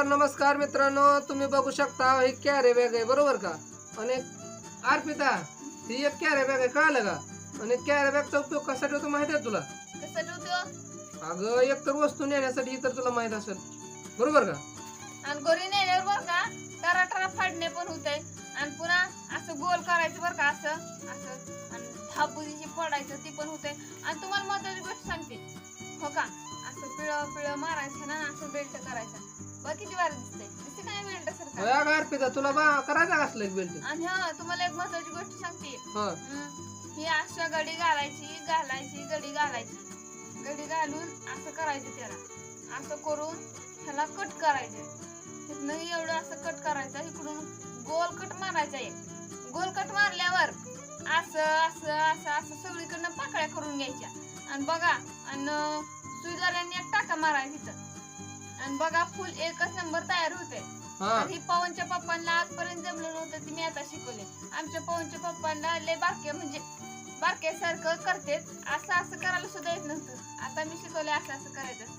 तर नमस्कार मित्रांनो तुम्ही बघू शकता ही कॅरे बॅग आहे बरोबर का? आणि अर्पिता ही एक कॅरे बॅग आहे कळलं का? आणि कॅरे बॅगचा उपयोग कशासाठी होतो माहिती आहे तुला? कसं ठेवतो अगं एक तर वस्तू नेण्यासाठी तर तुला माहीत असेल. बरोबर का? आणि घरी नेल्यावर बरं का टरा टरा फाडणे पण होते आणि पुन्हा असं गोल करायचं बरं का असं असं. आणि थापुजीची फोडायचं ती पण होते आणि तुम्हाला महत्वाची गोष्ट सांगते. हो का? असं पिळं पिळं मारायचं ना असं बेल्ट करायचं. बघ किती वार दिसते दिसते काय होय अगं अर्पिता तुला बा करायचा एक बेल्ट आणि हा तुम्हाला एक महत्वाची गोष्ट सांगते. हा. हम्म, ही अशा गडी घालायची घालायची गडी घालायची. गडी घालून असं करायचं त्याला. असं करून ह्याला कट करायचं. तिथनं एवढं असं कट करायचं इकडून गोल कट मारायचा एक गोल कट मारल्यावर असं असं असं असं सगळीकडनं पाकळ्या करून घ्यायच्या. आणि बघा आणि सुईदारांनी एक टाका मारायचा तिथं आणि बघा फुल एकच नंबर तयार होते. हा. ही पवनच्या पप्पांना आजपर्यंत जमलं नव्हतं ती मी आता शिकवले. आमच्या पवनच्या पप्पांना लय बारके म्हणजे बारक्यासारखं करतेत. असं असं करायला सुद्धा येत नव्हतं. आता मी शिकवले असं असं करायचं असते